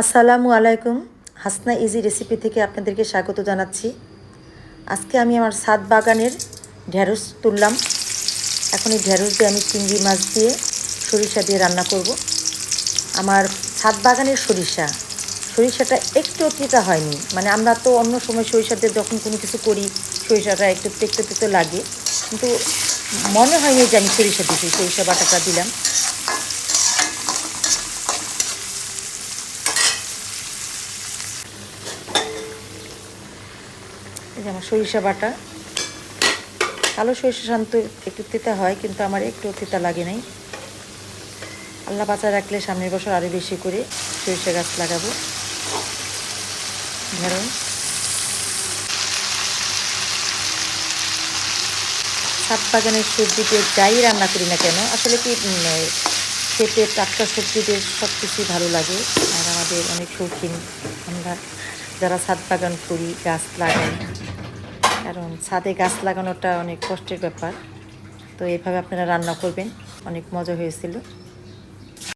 আসসালামু আলাইকুম। Hasna easy recipe থেকে আপনাদেরকে স্বাগত জানাচ্ছি। আজকে আমি আমার সাত বাগানের ঢ্যাঁড়স তুললাম। এখন এই ঢ্যাঁড়স দিয়ে আমি চিংড়ি মাছ দিয়ে সরিষা দিয়ে রান্না করব। আমার ছাদ বাগানের সরিষা, সরিষাটা একটু তিতা হয়নি। মানে আমরা তো অন্য সময় সরিষা দিয়ে যখন কোনো কিছু করি, সরিষাটা একটু তেতো তেতো লাগে। কিন্তু মনে হয়নি যে আমি সরিষা দিয়েছি সরিষা বাটাটা দিলাম। এই যে আমার সরিষা বাটা। কালো সরিষা শান্ত একটু তিতা হয়, কিন্তু আমার একটু তিতা লাগে নাই। আল্লাহ বাঁচা রাখলে সামনের বছর আরও বেশি করে সরিষা গাছ লাগাবো। ধরুন ছাদ বাগানের সবজিতে যাই রান্না করি না কেন, আসলে কি খেতে টাটকা সবজিতে সব কিছুই ভালো লাগে। আর আমাদের অনেক শৌখিন আমরা। যারা ছাদ বাগান করি, গাছ লাগাই, কারণ ছাদে গাছ লাগানোটা অনেক কষ্টের ব্যাপার। তো এভাবে আপনারা রান্না করবেন, অনেক মজা হয়েছিল।